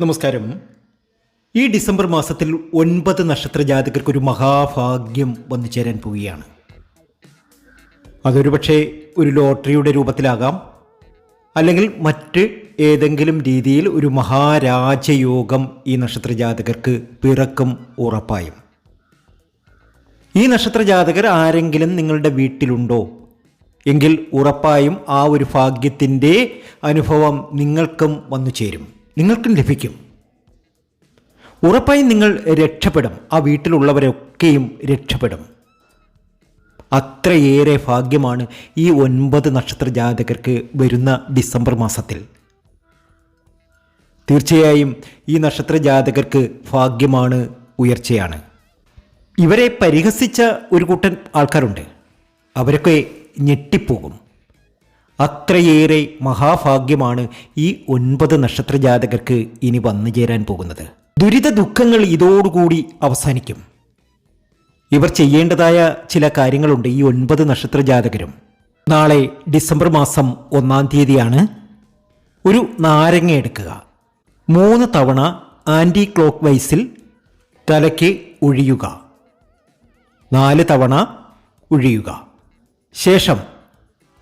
നമസ്കാരം. ഈ ഡിസംബർ മാസത്തിൽ ഒൻപത് നക്ഷത്ര ജാതകർക്ക് ഒരു മഹാഭാഗ്യം വന്നു ചേരാൻ പോവുകയാണ്. അതൊരു പക്ഷേ ഒരു ലോട്ടറിയുടെ രൂപത്തിലാകാം. അല്ലെങ്കിൽ മറ്റ് ഏതെങ്കിലും രീതിയിൽ ഒരു മഹാരാജയോഗം ഈ നക്ഷത്ര ജാതകർക്ക് പിറക്കും ഉറപ്പായും. ഈ നക്ഷത്ര ജാതകർ ആരെങ്കിലും നിങ്ങളുടെ വീട്ടിലുണ്ടോ? എങ്കിൽ ഉറപ്പായും ആ ഒരു ഭാഗ്യത്തിന്റെ അനുഭവം നിങ്ങൾക്കും വന്നു ചേരും. നിങ്ങൾക്കും ലഭിക്കും. ഉറപ്പായും നിങ്ങൾ രക്ഷപ്പെടും. ആ വീട്ടിലുള്ളവരൊക്കെയും രക്ഷപ്പെടും. അത്രയേറെ ഭാഗ്യമാണ് ഈ ഒൻപത് നക്ഷത്ര ജാതകർക്ക് വരുന്ന ഡിസംബർ മാസത്തിൽ. തീർച്ചയായും ഈ നക്ഷത്ര ജാതകർക്ക് ഭാഗ്യമാണ് ഉയർച്ചയാണ്. ഇവരെ പരിഹസിച്ച ഒരു കൂട്ടൻ ആൾക്കാരുണ്ട്. അവരൊക്കെ ഞെട്ടിപ്പോകും. അത്രയേറെ മഹാഭാഗ്യമാണ് ഈ ഒൻപത് നക്ഷത്ര ജാതകർക്ക് ഇനി വന്നു ചേരാൻ പോകുന്നത്. ദുരിത ദുഃഖങ്ങൾ ഇതോടുകൂടി അവസാനിക്കും. ഇവർ ചെയ്യേണ്ടതായ ചില കാര്യങ്ങളുണ്ട് ഈ ഒൻപത് നക്ഷത്ര ജാതകരും നാളെ ഡിസംബർ മാസം ഒന്നാം തീയതിയാണ് ഒരു നാരങ്ങ എടുക്കുക. മൂന്ന് തവണ ആന്റി ക്ലോക്ക് വൈസിൽ തലയ്ക്ക് ഒഴിയുക. നാല് തവണ ഒഴിയുക. ശേഷം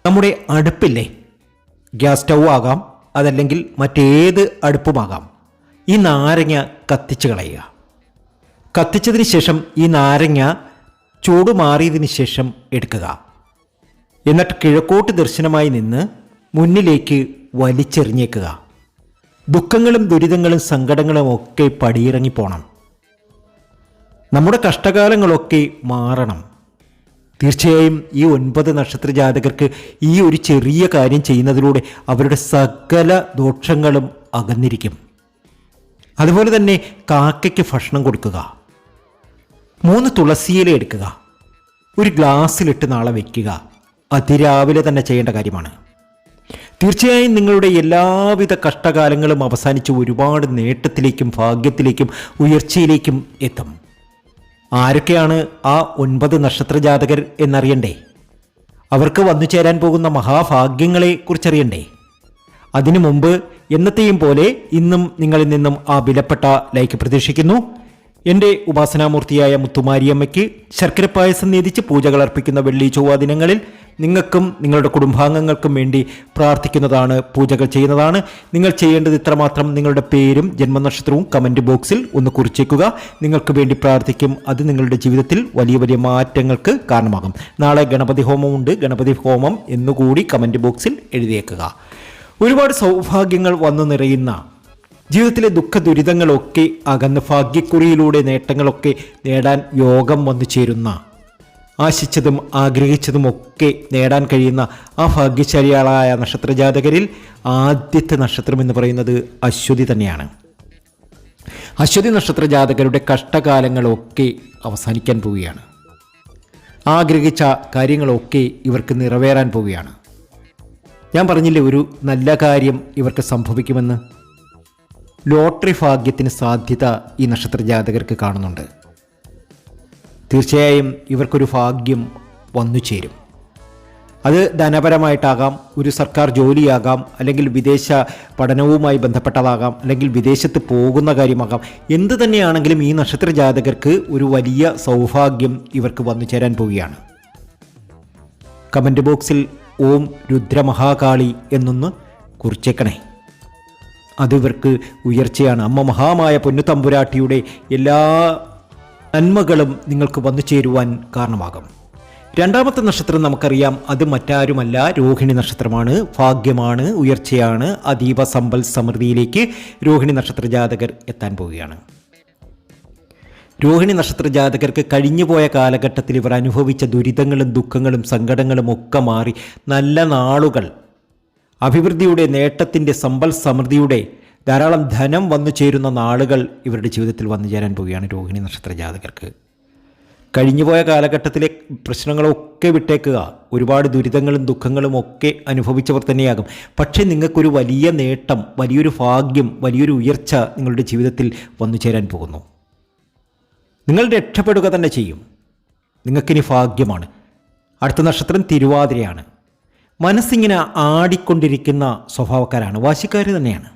നമ്മുടെ അടുപ്പില്ലേ? ഗ്യാസ് സ്റ്റൗ ആകാം അതല്ലെങ്കിൽ മറ്റേത് അടുപ്പുമാകാം. ഈ നാരങ്ങ കത്തിച്ച് കളയുക. കത്തിച്ചതിന് ശേഷം ഈ നാരങ്ങ ചൂട് മാറിയതിന് ശേഷം എടുക്കുക. എന്നിട്ട് കിഴക്കോട്ട് ദർശനമായി നിന്ന് മുന്നിലേക്ക് വലിച്ചെറിഞ്ഞേക്കുക. ദുഃഖങ്ങളും ദുരിതങ്ങളും സങ്കടങ്ങളും ഒക്കെ പടിയിറങ്ങിപ്പോണം നമ്മുടെ കഷ്ടകാലങ്ങളൊക്കെ മാറണം. തീർച്ചയായും ഈ ഒൻപത് നക്ഷത്ര ജാതകർക്ക് ഈ ഒരു ചെറിയ കാര്യം ചെയ്യുന്നതിലൂടെ അവരുടെ സകല ദോഷങ്ങളും അകന്നിരിക്കും. അതുപോലെ തന്നെ കാക്കയ്ക്ക് ഭക്ഷണം കൊടുക്കുക. മൂന്ന് തുളസിയില എടുക്കുക. ഒരു ഗ്ലാസ്സിലിട്ട് നാളെ വയ്ക്കുക അതിരാവിലെ തന്നെ ചെയ്യേണ്ട കാര്യമാണ്. തീർച്ചയായും നിങ്ങളുടെ എല്ലാവിധ കഷ്ടകാലങ്ങളും അവസാനിച്ച് ഒരുപാട് നേട്ടത്തിലേക്കും ഭാഗ്യത്തിലേക്കും ഉയർച്ചയിലേക്കും എത്തും. ആരൊക്കെയാണ് ആ ഒൻപത് നക്ഷത്ര ജാതകർ എന്നറിയണ്ടേ? അവർക്ക് വന്നു ചേരാൻ പോകുന്ന മഹാഭാഗ്യങ്ങളെ കുറിച്ചറിയണ്ടേ? അതിനു മുമ്പ് എന്നത്തെയും പോലെ ഇന്നും നിങ്ങളിൽ നിന്നും ആ വിലപ്പെട്ട ലൈക്ക് പ്രതീക്ഷിക്കുന്നു. എന്റെ ഉപാസനാമൂർത്തിയായ മുത്തുമാരിയമ്മയ്ക്ക് ശർക്കര പായസം നീതിച്ച് പൂജകൾ അർപ്പിക്കുന്ന വെള്ളി ചൊവ്വ ദിനങ്ങളിൽ നിങ്ങൾക്കും നിങ്ങളുടെ കുടുംബാംഗങ്ങൾക്കും വേണ്ടി പ്രാർത്ഥിക്കുന്നതാണ് പൂജകൾ ചെയ്യുന്നതാണ്. നിങ്ങൾ ചെയ്യേണ്ടത് ഇത്രമാത്രം നിങ്ങളുടെ പേരും ജന്മനക്ഷത്രവും കമന്റ് ബോക്സിൽ ഒന്ന് കുറിച്ചേക്കുക. നിങ്ങൾക്ക് വേണ്ടി പ്രാർത്ഥിക്കും അത് നിങ്ങളുടെ ജീവിതത്തിൽ വലിയ വലിയ മാറ്റങ്ങൾക്ക് കാരണമാകും. നാളെ ഗണപതി ഹോമമുണ്ട്. ഗണപതി ഹോമം എന്നുകൂടി കമന്റ് ബോക്സിൽ എഴുതിയേക്കുക. ഒരുപാട് സൗഭാഗ്യങ്ങൾ വന്നു നിറയുന്ന ജീവിതത്തിലെ ദുഃഖ ദുരിതങ്ങളൊക്കെ അകന്ന് ഭാഗ്യക്കുറിയിലൂടെ നേട്ടങ്ങളൊക്കെ നേടാൻ യോഗം വന്നു ചേരുന്ന ആശിച്ചതും ആഗ്രഹിച്ചതും ഒക്കെ നേടാൻ കഴിയുന്ന ആ ഭാഗ്യശാലികളായ നക്ഷത്രജാതകരിൽ ആദ്യത്തെ നക്ഷത്രം എന്ന് പറയുന്നത് അശ്വതി തന്നെയാണ്. അശ്വതി നക്ഷത്ര ജാതകരുടെ കഷ്ടകാലങ്ങളൊക്കെ അവസാനിക്കാൻ പോവുകയാണ്. ആഗ്രഹിച്ച കാര്യങ്ങളൊക്കെ ഇവർക്ക് നിറവേറാൻ പോവുകയാണ്. ഞാൻ പറഞ്ഞില്ലേ ഒരു നല്ല കാര്യം ഇവർക്ക് സംഭവിക്കുമെന്ന്? ലോട്ടറി ഭാഗ്യത്തിന് സാധ്യത ഈ നക്ഷത്ര ജാതകർക്ക് കാണുന്നുണ്ട്. തീർച്ചയായും ഇവർക്കൊരു ഭാഗ്യം വന്നു ചേരും അത് ധനപരമായിട്ടാകാം ഒരു സർക്കാർ ജോലിയാകാം അല്ലെങ്കിൽ വിദേശ പഠനവുമായി ബന്ധപ്പെട്ടതാകാം അല്ലെങ്കിൽ വിദേശത്ത് പോകുന്ന കാര്യമാകാം. എന്ത് തന്നെയാണെങ്കിലും ഈ നക്ഷത്ര ജാതകർക്ക് ഒരു വലിയ സൗഭാഗ്യം ഇവർക്ക് വന്നു ചേരാൻ പോവുകയാണ്. കമന്റ് ബോക്സിൽ ഓം രുദ്രമഹാകാളി എന്നൊന്ന് കുറിച്ചേക്കണേ. അത് ഇവർക്ക് ഉയർച്ചയാണ്. അമ്മ മഹാമായ പൊന്നുതമ്പുരാട്ടിയുടെ എല്ലാ നന്മകളും നിങ്ങൾക്ക് വന്നു ചേരുവാൻ കാരണമാകും. രണ്ടാമത്തെ നക്ഷത്രം നമുക്കറിയാം. അത് മറ്റാരുമല്ല. രോഹിണി നക്ഷത്രമാണ്. ഭാഗ്യമാണ്. ഉയർച്ചയാണ്. അതീവ സമ്പൽ സമൃദ്ധിയിലേക്ക് രോഹിണി നക്ഷത്ര ജാതകർ എത്താൻ പോവുകയാണ്. രോഹിണി നക്ഷത്ര ജാതകർക്ക് കഴിഞ്ഞുപോയ കാലഘട്ടത്തിൽ ഇവർ അനുഭവിച്ച ദുരിതങ്ങളും ദുഃഖങ്ങളും സങ്കടങ്ങളും ഒക്കെ മാറി നല്ല നാളുകൾ. അഭിവൃദ്ധിയുടെ നേട്ടത്തിന്റെ സമ്പൽ സമൃദ്ധിയുടെ ധാരാളം ധനം വന്നു ചേരുന്ന നാളുകൾ ഇവരുടെ ജീവിതത്തിൽ വന്നു ചേരാൻ പോവുകയാണ് രോഹിണി നക്ഷത്ര ജാതകർക്ക്. കഴിഞ്ഞുപോയ കാലഘട്ടത്തിലെ പ്രശ്നങ്ങളൊക്കെ വിട്ടേക്കുക ഒരുപാട് ദുരിതങ്ങളും ദുഃഖങ്ങളും ഒക്കെ അനുഭവിച്ചവർ തന്നെയാകും. പക്ഷേ നിങ്ങൾക്കൊരു വലിയ നേട്ടം വലിയൊരു ഭാഗ്യം വലിയൊരു ഉയർച്ച നിങ്ങളുടെ ജീവിതത്തിൽ വന്നു ചേരാൻ പോകുന്നു. നിങ്ങൾ രക്ഷപ്പെടുക തന്നെ ചെയ്യും. നിങ്ങൾക്കിനി ഭാഗ്യമാണ്. അടുത്ത നക്ഷത്രം തിരുവാതിരയാണ്. മനസ്സിങ്ങനെ ആടിക്കൊണ്ടിരിക്കുന്ന സ്വഭാവക്കാരാണ് വാശിക്കാർ തന്നെയാണ്.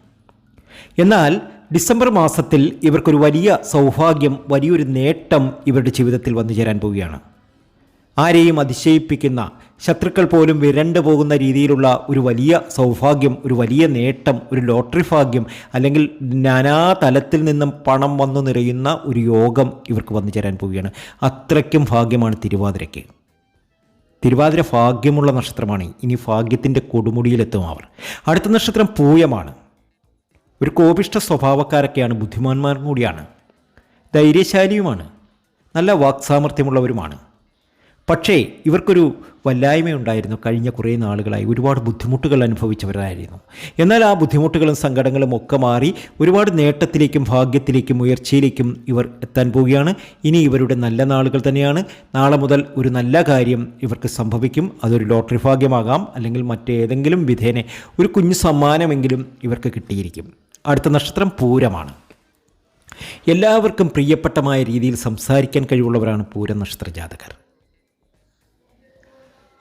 എന്നാൽ ഡിസംബർ മാസത്തിൽ ഇവർക്കൊരു വലിയ സൗഭാഗ്യം വലിയൊരു നേട്ടം ഇവരുടെ ജീവിതത്തിൽ വന്നു ചേരാൻ പോവുകയാണ്. ആരെയും അതിശയിപ്പിക്കുന്ന ശത്രുക്കൾ പോലും വിരണ്ടു പോകുന്ന രീതിയിലുള്ള ഒരു വലിയ സൗഭാഗ്യം ഒരു വലിയ നേട്ടം ഒരു ലോട്ടറി ഭാഗ്യം അല്ലെങ്കിൽ നാനാ തലത്തിൽ നിന്നും പണം വന്നു നിറയുന്ന ഒരു യോഗം ഇവർക്ക് വന്നു ചേരാൻ പോവുകയാണ്. അത്രയ്ക്കും ഭാഗ്യമാണ് തിരുവാതിരയ്ക്ക്. തിരുവാതിര ഭാഗ്യമുള്ള നക്ഷത്രമാണ്. ഇനി ഭാഗ്യത്തിന്റെ കൊടുമുടിയിലെത്തും അവർ. അടുത്ത നക്ഷത്രം പൂയമാണ്. ഒരു കോപിഷ്ട സ്വഭാവക്കാരൊക്കെയാണ് ബുദ്ധിമാന്മാരും കൂടിയാണ്. ധൈര്യശാലിയുമാണ്. നല്ല വാക്സാമർഥ്യമുള്ളവരുമാണ്. പക്ഷേ ഇവർക്കൊരു വല്ലായ്മയുണ്ടായിരുന്നു. കഴിഞ്ഞ കുറേ നാളുകളായി ഒരുപാട് ബുദ്ധിമുട്ടുകൾ അനുഭവിച്ചവരായിരുന്നു. എന്നാൽ ആ ബുദ്ധിമുട്ടുകളും സങ്കടങ്ങളും ഒക്കെ മാറി ഒരുപാട് നേട്ടത്തിലേക്കും ഭാഗ്യത്തിലേക്കും ഉയർച്ചയിലേക്കും ഇവർ എത്താൻ പോവുകയാണ്. ഇനി ഇവരുടെ നല്ല നാളുകൾ തന്നെയാണ്. നാളെ മുതൽ ഒരു നല്ല കാര്യം ഇവർക്ക് സംഭവിക്കും. അതൊരു ലോട്ടറി ഭാഗ്യമാകാം. അല്ലെങ്കിൽ മറ്റേതെങ്കിലും വിധേനെ ഒരു കുഞ്ഞു സമ്മാനമെങ്കിലും ഇവർക്ക് കിട്ടിയിരിക്കും. അടുത്ത നക്ഷത്രം പൂരമാണ്. എല്ലാവർക്കും പ്രിയപ്പെട്ടമായ രീതിയിൽ സംസാരിക്കാൻ കഴിവുള്ളവരാണ് പൂര നക്ഷത്ര ജാതകർ.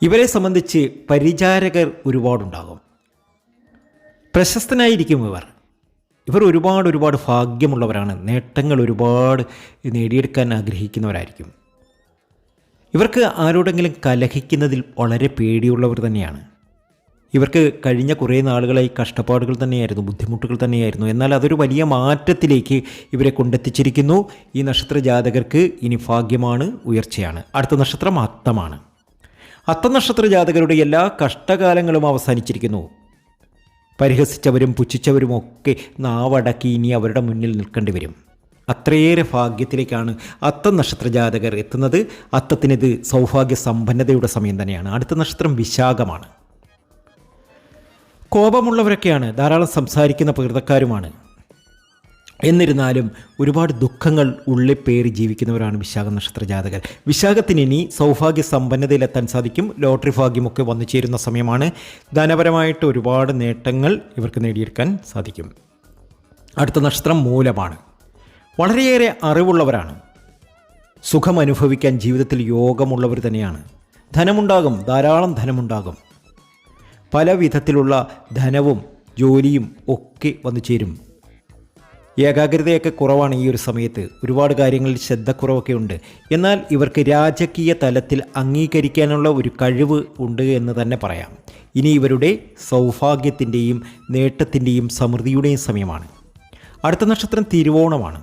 ഇവരെ സംബന്ധിച്ച് പരിചാരകർ ഒരുപാടുണ്ടാകും. പ്രശസ്തനായിരിക്കും ഇവർ. ഇവർ ഒരുപാട് ഒരുപാട് ഭാഗ്യമുള്ളവരാണ്. നേട്ടങ്ങൾ ഒരുപാട് നേടിയെടുക്കാൻ ആഗ്രഹിക്കുന്നവരായിരിക്കും. ഇവർക്ക് ആരോടെങ്കിലും കലഹിക്കുന്നതിൽ വളരെ പേടിയുള്ളവർ തന്നെയാണ്. ഇവർക്ക് കഴിഞ്ഞ കുറേ നാളുകളായി കഷ്ടപ്പാടുകൾ തന്നെയായിരുന്നു ബുദ്ധിമുട്ടുകൾ തന്നെയായിരുന്നു. എന്നാൽ അതൊരു വലിയ മാറ്റത്തിലേക്ക് ഇവരെ കൊണ്ടെത്തിച്ചിരിക്കുന്നു. ഈ നക്ഷത്ര ജാതകർക്ക് ഇനി ഭാഗ്യമാണ് ഉയർച്ചയാണ്. അടുത്ത നക്ഷത്രം അത്തമാണ്. അത്തനക്ഷത്ര ജാതകരുടെ എല്ലാ കഷ്ടകാലങ്ങളും അവസാനിച്ചിരിക്കുന്നു. പരിഹസിച്ചവരും പുച്ഛിച്ചവരും ഒക്കെ നാവടക്കി ഇനി അവരുടെ മുന്നിൽ നിൽക്കേണ്ടി വരും. അത്രയേറെ ഭാഗ്യത്തിലേക്കാണ് അത്ത നക്ഷത്ര ജാതകർ എത്തുന്നത്. അത്തത്തിനിത് സൗഭാഗ്യ സമ്പന്നതയുടെ സമയം തന്നെയാണ്. അടുത്ത നക്ഷത്രം വിശാഖമാണ്. കോപമുള്ളവരൊക്കെയാണ് ധാരാളം സംസാരിക്കുന്ന പ്രകൃതക്കാരുമാണ് എന്നിരുന്നാലും ഒരുപാട് ദുഃഖങ്ങൾ ഉള്ളിപ്പേറി ജീവിക്കുന്നവരാണ് വിശാഖ നക്ഷത്ര ജാതകർ വിശാഖത്തിന് ഇനി സൗഭാഗ്യ സമ്പന്നതയിലെത്താൻ സാധിക്കും. ലോട്ടറി ഭാഗ്യമൊക്കെ വന്നു ചേരുന്ന സമയമാണ്. ധനപരമായിട്ട് ഒരുപാട് നേട്ടങ്ങൾ ഇവർക്ക് നേടിയെടുക്കാൻ സാധിക്കും. അടുത്ത നക്ഷത്രം മൂലമാണ്. വളരെയേറെ അറിവുള്ളവരാണ്. സുഖം അനുഭവിക്കാൻ ജീവിതത്തിൽ യോഗമുള്ളവർ തന്നെയാണ്. ധനമുണ്ടാകും ധാരാളം ധനമുണ്ടാകും. പല വിധത്തിലുള്ള ധനവും ജോലിയും ഒക്കെ വന്നു ചേരും. ഏകാഗ്രതയൊക്കെ കുറവാണ് ഈ ഒരു സമയത്ത്. ഒരുപാട് കാര്യങ്ങളിൽ ശ്രദ്ധക്കുറവൊക്കെ ഉണ്ട്. എന്നാൽ ഇവർക്ക് രാജകീയ തലത്തിൽ അംഗീകരിക്കാനുള്ള ഒരു കഴിവ് ഉണ്ട് എന്ന് തന്നെ പറയാം. ഇനി ഇവരുടെ സൗഭാഗ്യത്തിന്റെയും നേട്ടത്തിന്റെയും സമൃദ്ധിയുടെയും സമയമാണ്. അടുത്ത നക്ഷത്രം തിരുവോണമാണ്.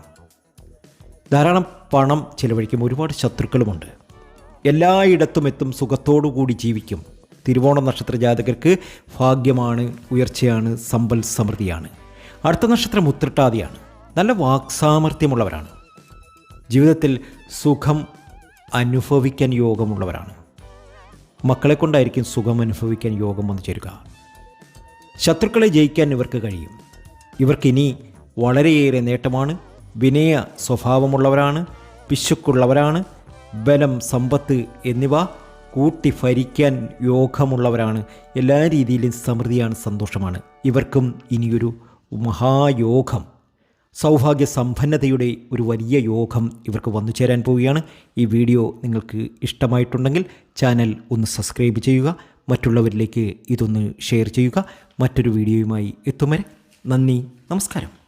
ധാരാളം പണം ചിലവഴിക്കും. ഒരുപാട് ശത്രുക്കളുമുണ്ട്. എല്ലായിടത്തും എത്തും സുഖത്തോടു കൂടി ജീവിക്കും. തിരുവോണ നക്ഷത്ര ജാതകർക്ക് ഭാഗ്യമാണ് ഉയർച്ചയാണ് സമ്പൽ സമൃദ്ധിയാണ്. അടുത്ത നക്ഷത്രം ഉത്രട്ടാതിയാണ്. നല്ല വാക്സാമർഥ്യമുള്ളവരാണ്. ജീവിതത്തിൽ സുഖം അനുഭവിക്കാൻ യോഗമുള്ളവരാണ്. മക്കളെ കൊണ്ടായിരിക്കും സുഖം അനുഭവിക്കാൻ യോഗം വന്നു ചേരുക. ശത്രുക്കളെ ജയിക്കാൻ ഇവർക്ക് കഴിയും. ഇവർക്കിനി വളരെയേറെ നേട്ടമാണ്. വിനയ സ്വഭാവമുള്ളവരാണ്. പിശുക്കുള്ളവരാണ്. ബലം സമ്പത്ത് എന്നിവ കൂട്ടി ഭരിക്കാൻ യോഗമുള്ളവരാണ്. എല്ലാ രീതിയിലും സമൃദ്ധിയാണ് സന്തോഷമാണ്. ഇവർക്കും ഇനിയൊരു മഹായോഗം. സൗഭാഗ്യ സമ്പന്നതയുടെ ഒരു വലിയ യോഗം ഇവർക്ക് വന്നു ചേരാൻ പോവുകയാണ്. ഈ വീഡിയോ നിങ്ങൾക്ക് ഇഷ്ടമായിട്ടുണ്ടെങ്കിൽ ചാനൽ ഒന്ന് സബ്സ്ക്രൈബ് ചെയ്യുക മറ്റുള്ളവരിലേക്ക് ഇതൊന്ന് ഷെയർ ചെയ്യുക. മറ്റൊരു വീഡിയോയുമായി എത്തും വരെ നന്ദി നമസ്കാരം.